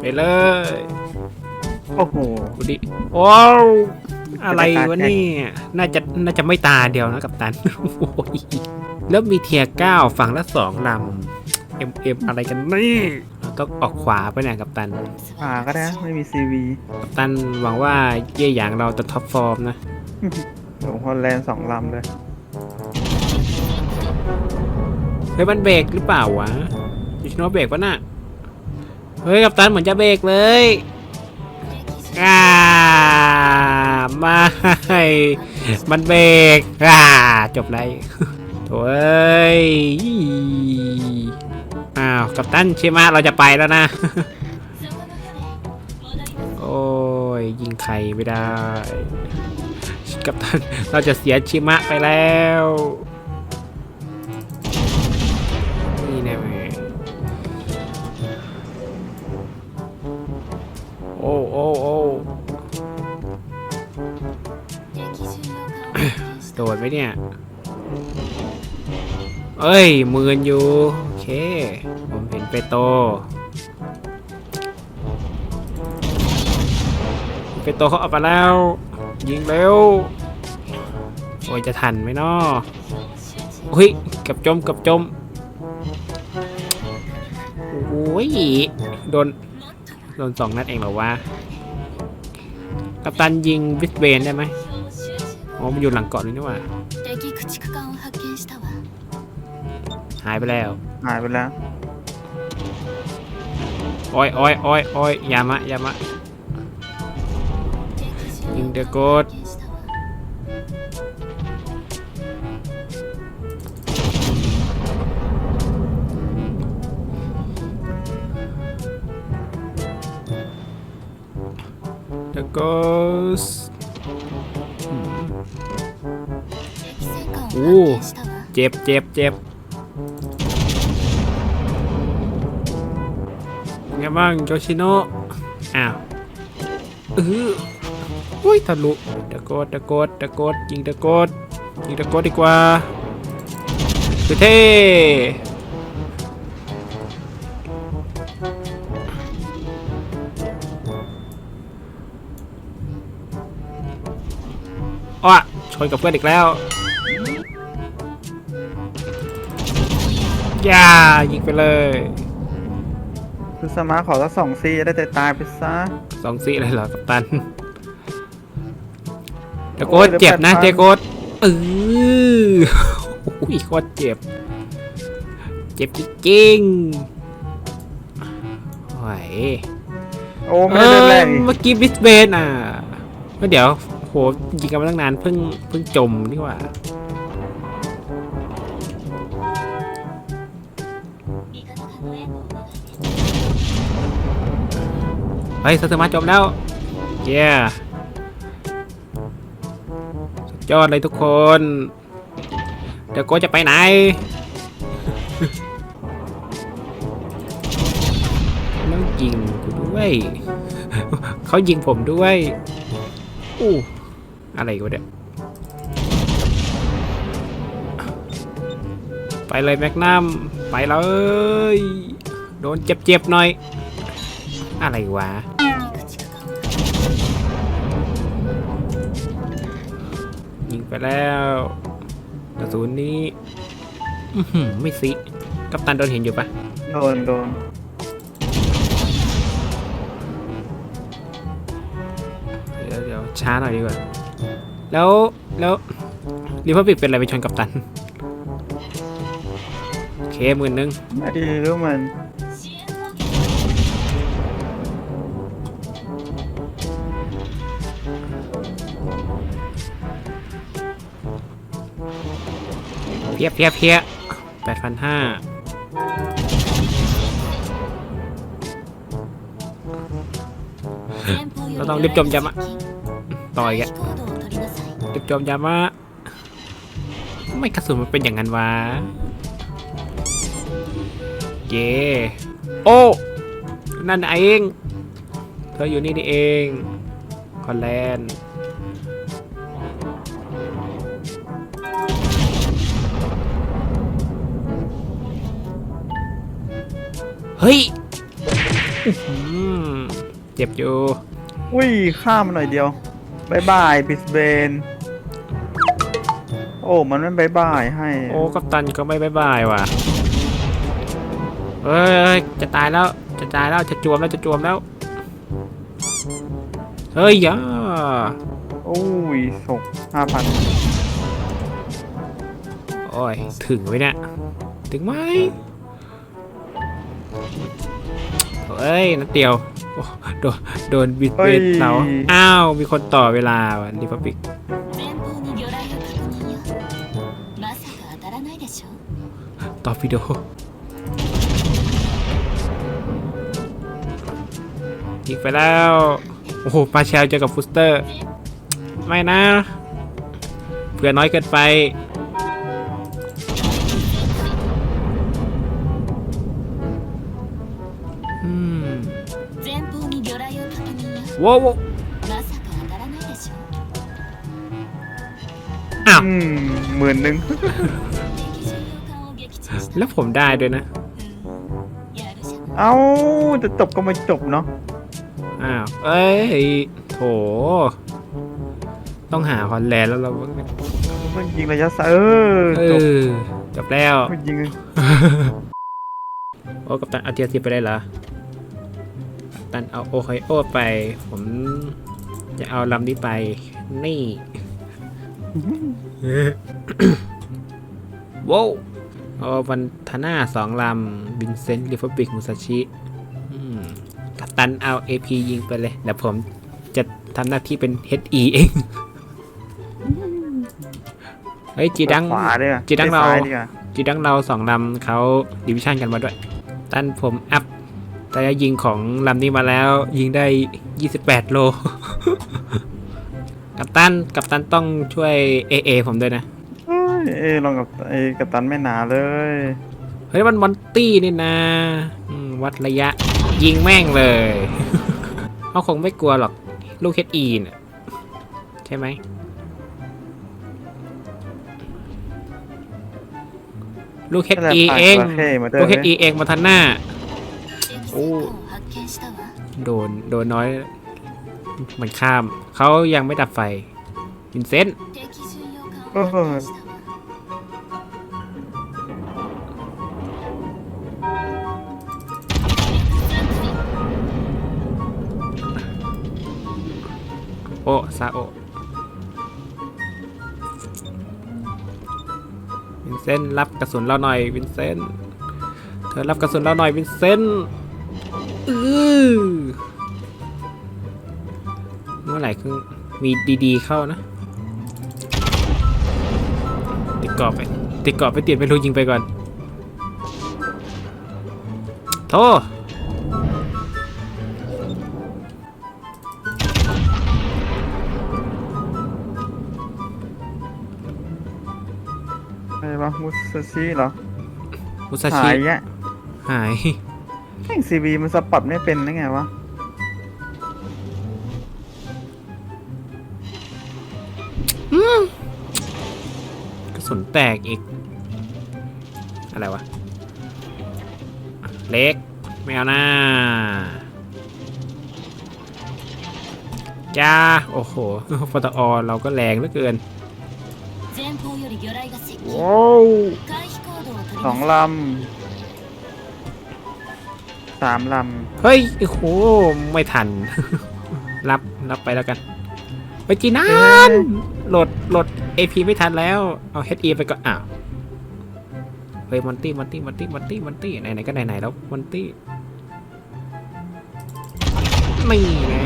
ไปเลยโอ้โหดูดิว้าวอะไรวะเนี่ย น่าจะน่าจะไม่ตาเดียวนะกับตันโอ้ยแล้วมีเทียร์เก้าฝั่งละสองลำเอ็มเอ็มอะไรกันนี่เราต้องออกขวาไปเนี่ยกับตันผ่าก็ได้นะไม่มีซีวีกับตันหวังว่าเย่อย่างเราจะท็อปฟอร์มนะหลงฮอลแลนด์สองลำเลยเฮ้ยมันเบรกหรือเปล่าวะยูชิโนเบรกปะน่ะ เฮ้ย กับตันเหมือนจะเบรกเลยอ่าไม่มันเบรกอ่าจบเลยโถ่เอ้ยอ้าวกับตันเชมาเราจะไปแล้วนะ โอ้ย ยิงใครไม่ได้ กับตันเราจะเสียชิมะไปแล้ว มเนี่ย เอ้ยหมืนอยู่ โอเค ผมเห็นเปโตเปโตเขาเอาไปแล้ว ยิงเร็ว โอ้ยจะทันไหมนาะอุ้ยกับจมกับจมโอ้ยโดน โดนสองนัดเองเหรอวะกัปตันยิงวิสเบนได้ไหม อ๋อมันอยู่หลังเกาะนี่นี่ว่าหายไปแล้ว หายไปแล้วโอ้ยโอ้ยโอ้ยโอ้ยยามะยามะยิงเดอะโกดเดอะโกส อ้เจ็บเจ็บเจ็บไงบ้างโยชิโนะอ้าวเอออุ้ยทะลุตะโกดตะโกดตะโกดยิงตะโกดยิงตะโกดดีกว่าคือเท่อ้อชนกับเพื่อนอีกแล้ว อย่ายิงไปเลยคือสมาร์ทขอสักสองซีได้แต่ตายไปซะสองสีเลยเหรอกัปตันตะโกโอ้ดยเดี๋ยวเจ็บนะแปดพันเจโกดเออโอ้ยโคตรเจ็บ เจ็บจริงๆโอ้ยโอ้เอไม่ได้เล่นแรอกอีกเมื่อกี้บิสเบนอะเมื่อเดี๋ยวโหยิงกันมาตั้งนานเพิ่งเพิ่งจมนี่หว่า ฮ้ยสัตมาจบแล้วเย้สุดยอดเลยทุกคน เดี๋ยวโกจะไปไหนแล้วยิงกูด้วย เขายิงผมด้วยอู้อะไรกูเนี่ยไปเลยแมกนัมไปเลย โดนเจ็บๆหน่อย อะไรวะ ไปแล้วกระสุนนี้อื้อหือไม่สิกัปตันโดนเห็นอยู่ปะโดนโดนเดี๋ยวเดี๋ยวช้าหน่อยดีกว่า แล้วแล้วรีพับบิกเป็นอะไรไปชนกัปตัน โอเคหมื่นหนึง ไม่รู้มัน เพี้ยเพี้ยเพี้ยแปดพันห้าเราต้องรีบจมยามะต่อยอ่รีบจมยามะไม่กระสุนมันเป็นอย่างนั้นวะเย่โอ้นั่นเอง เธออยู่นี่นี่เองคอนแลนด์ ฮ้ยอื้อหือเจ็บอยู่ อุ้ยข้ามมาหน่อยเดียวบายบายบิสเบน โอ้ มันไม่บายบายให้โอ้กัปตันก็ไม่บายบายว่ะเอ้ยเอ้ยจะตายแล้วจะตายแล้วจะจวมแล้วจะจวมแล้ว เฮ้ยย่าโอ้ยสกห้าพันโอ้ย ถึงไหมเนี่ย ถึงไหม เฮ้ยนัดเดียวโอ้โดนโดนบิดเบนเราอ้าว มีคนต่อเวลาว่ะรีพับบิก 前方に魚雷を確認よまさか当たらないでしょ ต่อวิดีโอยิงไปแล้ว โอ้โหปลาแชลเจอกับฟุสเตอร์ ไม่นะ เผื่อน้อยเกินไป ว้าวอ้าวอืมหมื่นหนึ่ง แล้วผมได้ด้วยนะ เอ้าจะจบก็มาจบเนาะอ้าว เอ้ยโถต้องหาคอนแลนแล้วเรามันยิงระยะสะเออจบจบแล้ว มันยิง โอ้ กับตันอาเทียสิไปได้เหรอ ตันเอาโอไฮโอไป ผมจะเอาลำนี้ไป นี่ว้าวเอาวันทาน่าสองลำบินเซนต์ริฟับบิกมุซาชิอืมกัปตันเอา AP ยิงไปเลยเดี๋ยวผมจะทำหน้าที่เป็น HE เองเฮ้ยจีดังขวาด้วยอะจีดังเราซ้ยดีกว่าจีดังเราสองลำเขาดิวิชั่นกันมาด้วยตันผมอัพ ระยะยิงของลำนี้มาแล้ว ยิงได้ 28 โล กับตัน กับตันต้องช่วย AA ผมด้วยนะ เอ้ยเอ้ยลองกับไอ้กัปตันไม่หนาเลย เฮ้ย มันมอนตี้นี่นะอืมวัดระยะ ยิงแม่งเลย เขาคงไม่กลัวหรอก ลูกเฮดอีน่ะใช่ไหม ลูกเฮดนั่นแหละอีผ่านเอง จระเข้มาเดิลูนกเฮดอีเองมาทันหน้า โอ้โดนโดนน้อย มันข้าม เขายังไม่ดับไฟวินเซนต์โอ้ซาโอวินเซนต์รับกระสุนเราหน่อยวินเซนต์เธอรับกระสุนเราหน่อยวินเซนต์ อือเมื่อไหร่คือมีดีๆเข้านะ ติดกรอบไป ติดกรอบไปเตียนไปรูยิงไปก่อน โทษอะไรวะมุสชิเหรอ มุซาหาชิยแยะหาย แม่งซีบีมันสปอตไม่เป็นได้ไงวะ กระสุนแตกอีก อะไรวะ เล็ก ไม่เอาหน้าจ้า โอ้โห ฟตอเราก็แรงเหลือเกิน 前方より魚雷が接近 ว้าว 回避行動を取り สอง なさいลำ สามลเฮ้ย โอ้โห ไม่ทัน รับ รับไปแล้วกัน ไปจีนานโหลด โหลด AP ไม่ทันแล้ว เอา HE ไปก่อน อ้าว เฮ้ยมอนตี้มอนตี้มอนตี้มอนตี้มอนตี้ ไหน ๆ ก็ไหน ๆ แล้วมอนตี้ นี่แน่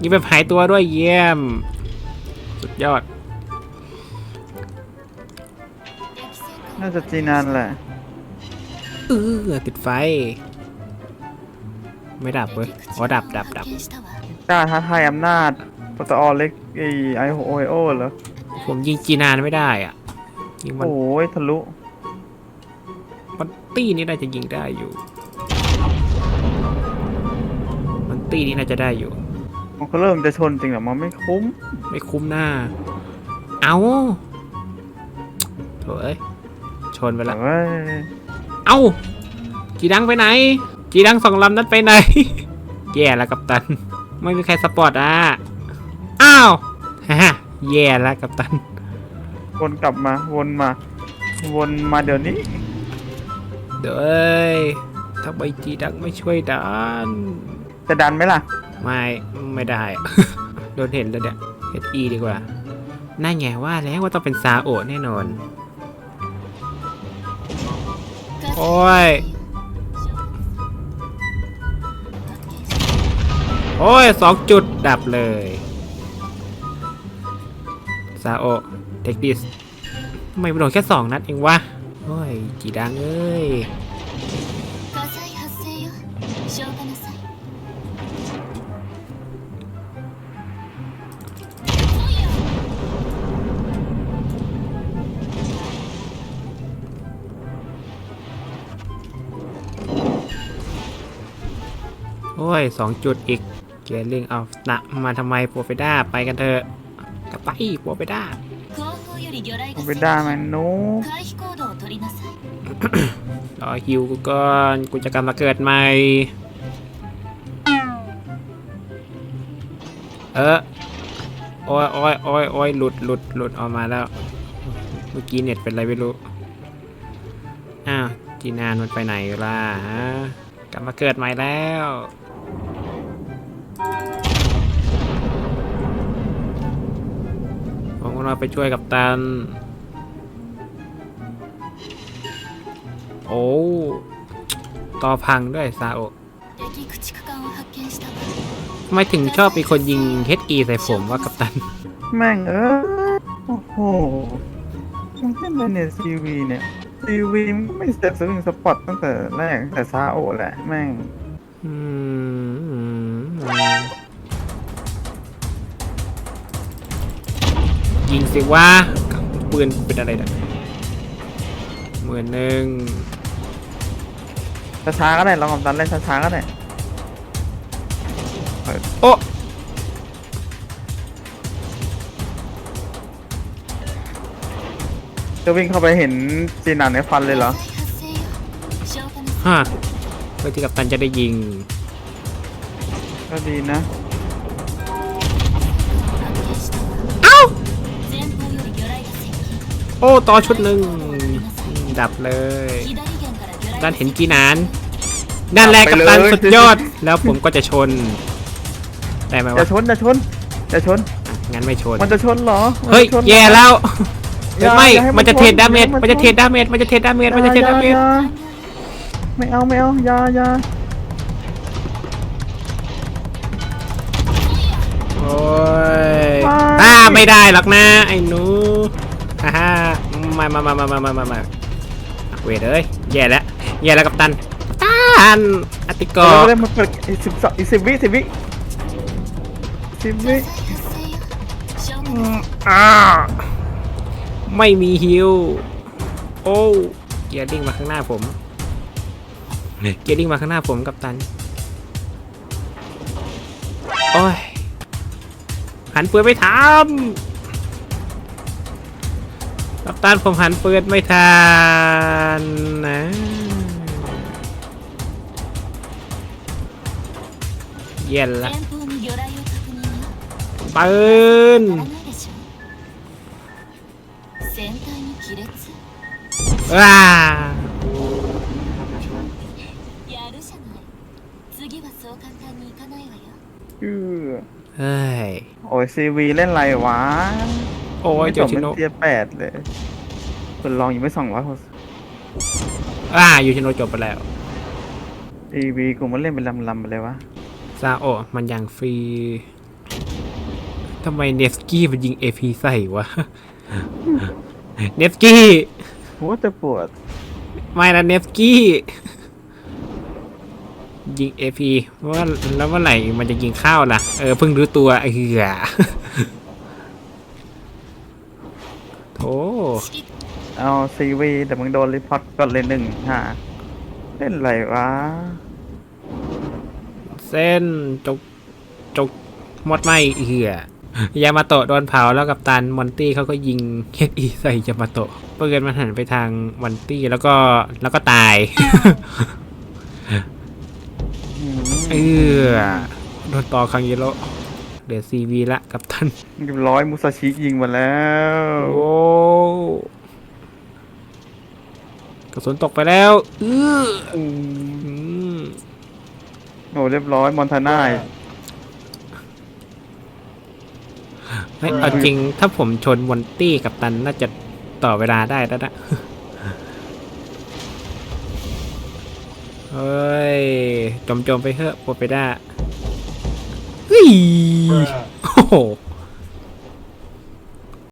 ยิงแบบหายตัวด้วยเยี่ยม สุดยอดำน่าจะจีนานแหละ เออติดไฟ ไม่ดับเว้ยอ๋อดับดับดับจ้าท้าทายอำนาจปตอเล็กไอไอโอไอโอเหรอ ผมยิงจีนานไม่ได้อะยิงมันโอ้ยทะลุมันตี้นี่น่าจะยิงได้อยู่ มันตี้นี่น่าจะได้อยู่ มันก็เริ่มจะชนจริงเหรอมันไม่คุ้ม ไม่คุ้มหน้า เอาโถ่เอชนไปละ เฮ้ยเอาจีดังไปไหนจีดังสองลำนั้นไปไหน แย่แล้วกับตัน ไม่มีใครสปอร์ตอะ อ้าวฮ่าแย่แล้วกับตัน วนกลับมา วนมา วนมาเดี๋ยวนี้ เด้ยทำไมจีดังไม่ช่วยดัน จะดันไหมล่ะ ไม่ ไม่ได้ โดนเห็นแล้วเนี่ยเฮดอีดีกว่า น่าแง่ว่าแล้วว่าต้องเป็นซาโอะแน่นอน โอ้ย โอ้ยสองจุดดับเลยซาโอเทคดิสทำไมมันโดนแค่สองนัดเองวะ โอ้ยจีดังเอ้ย โอ้ยสองจุดอีกเกียร์ลิงเอานะมาทำไมปัวเฟด้าไปกันเถอะกลับไปโปรเฟด้าปัวเฟด้ามันนูรอฮิวกูก่อนกูจะกลับมาเกิดใหม่เออโอ้ยโอ้ยโอ้ยโอ้ยหลุดหลุดหลุดออกมาแล้ว เมื่อกี้เน็ตเป็นไรไม่รู้ อ้าวจีนานมันไปไหนล่ะ กลับมาเกิดใหม่แล้ว เราไปช่วยกับตัน โอ้ต่อพังด้วยซาโอไม่ถึงชอบมีคนยิงเฮดกีใส่ผมว่ากับตัน แม่งเออโอ้โหมันเป็นไรเนี่ยซีวีเนี่ยซีวีไม่เสร็จสวิงสปอตตั้งแต่แรกแต่ซาโอแหละ แม่ง อืม ยิงสิวะปืนเป็นอะไรนะหมื่นหนึ่งช้าๆก็ได้ลองกำตันเล่นช้าๆก็ได้โอ้จะวิ่งเข้าไปเห็นจีนันในฟันเลยเหรอฮะเพื่อที่กับตันจะได้ยิง ก็ดีนะ โอ้ต่อชุดหนึ่งดับเลยด้านเห็นกี่นานด้านแรกกับตันสุดยอด แล้วผมก็จะชนแต่ไหมว่าจะชนจะชนจะชนงั้นไม่ชน มันจะชนเหรอ เฮ้ยแย่แล้วไม่ มันจะเทรดดาเมจ มันจะเทรดดาเมจ มันจะเทรดดาเมจ มันจะเทรดดาเมจ ไม่เอาไม่เอายายาโอ้ยตาไม่ได้หรอกนะไอ้นู ฮ่าฮ่ามามามามามามามาเวทเอ้ยแย่แล้วแย่แล้วกับตันตันอติกอไม่ด้มัเปิดอีกสิบสองอีสิบวิสิบวิสิบวิอ่าไม่มีฮิวโอ้เกียร์ดิ้งมาข้างหน้าผมเกียร์ดิ้งมาข้างหน้าผมกับตันโอ้ยหันเปืนไปทำ กัปตานผมหันปืนไม่ทันนะเย็นละปืนว้าเฮ้ยโอ้ยซีวีเล่นไรวะ โอ้ยไม่โจจบชิเป็นโนะเทียร์แปดเลยคนลองยังไม่สองร้อยหกอ่ายูชิโนะจบไปแล้วซีวีกูมันเล่นเป็นลำๆไปเลยวะซาโอะมันยังฟรีทำไมเนฟกี้มันยิงเอพีใส่วะเนฟกี้หัวจะปวด ไม่นะเนฟกี้ยิงเอพีว่าแล้วเมื่อไหร่มันจะยิงข้าวล่ะ เออเพิ่งรู้ตัวไอ้เหี้ย โธ่指揮 เอาซีวีแต่มึงโดนรีพอร์ตก่อนเลยหนึ่งฮะเล่นไรวะ เส้นจกจกหมดไหมไอ้เหี้ยยามาโตะโดนเผาแล้วกับตันมอนตี้เขาก็ยิงเฮดอีใส่ยามาโตะปืนมันหันไปทางมอนตี้แล้วก็แล้วก็ตายอืมเออโดนต่อครั้งนี้แล้วเหลือซีวีละกับท่านเรียบร้อยมุซาชิยิงมาแล้ว โอ้กระ สุนตกไปแล้วเอออืมโอ้เรียบร้อยมอนทาน่าเฮ้ยเอาจริงถ้าผมชนวันตี้กับตันน่าจะต่อเวลาได้แล้วนะเฮ้ย จมจมๆไปเถอะโปรไปได้เฮ้ยโอ้โห